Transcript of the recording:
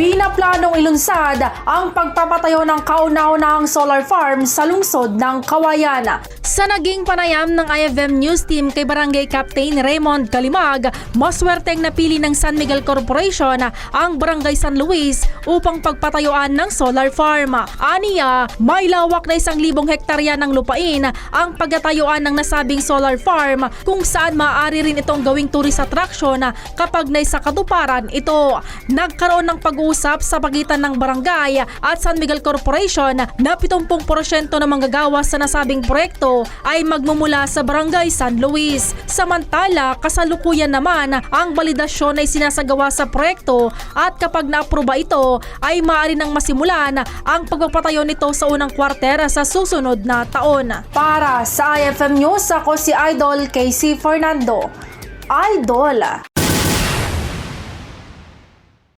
Pinaplanong ilunsad ang pagpapatayo ng kauna-unahang solar farm sa lungsod ng Kawayan. Sa naging panayam ng IFM News Team kay Barangay Captain Raymond Kalimag, maswerteng napili ng San Miguel Corporation ang Barangay San Luis upang pagpatayuan ng solar farm. Aniya, may lawak na isang libong hektarya ng lupain ang pagtatayuan ng nasabing solar farm kung saan maaari rin itong gawing tourist attraction kapag naisa katuparan ito. Nagkaroon ng pag-uusap sa pagitan ng barangay at San Miguel Corporation na 70% ng manggagawa sa nasabing proyekto ay magmumula sa barangay San Luis. Samantala, kasalukuyan naman ang balidasyon ay sinasagawa sa proyekto at kapag naaproba ito ay maaari nang masimulan ang pagpapatayo nito sa unang kwartera sa susunod na taon. Para sa IFM News, ako si Idol Casey Fernando. Idol!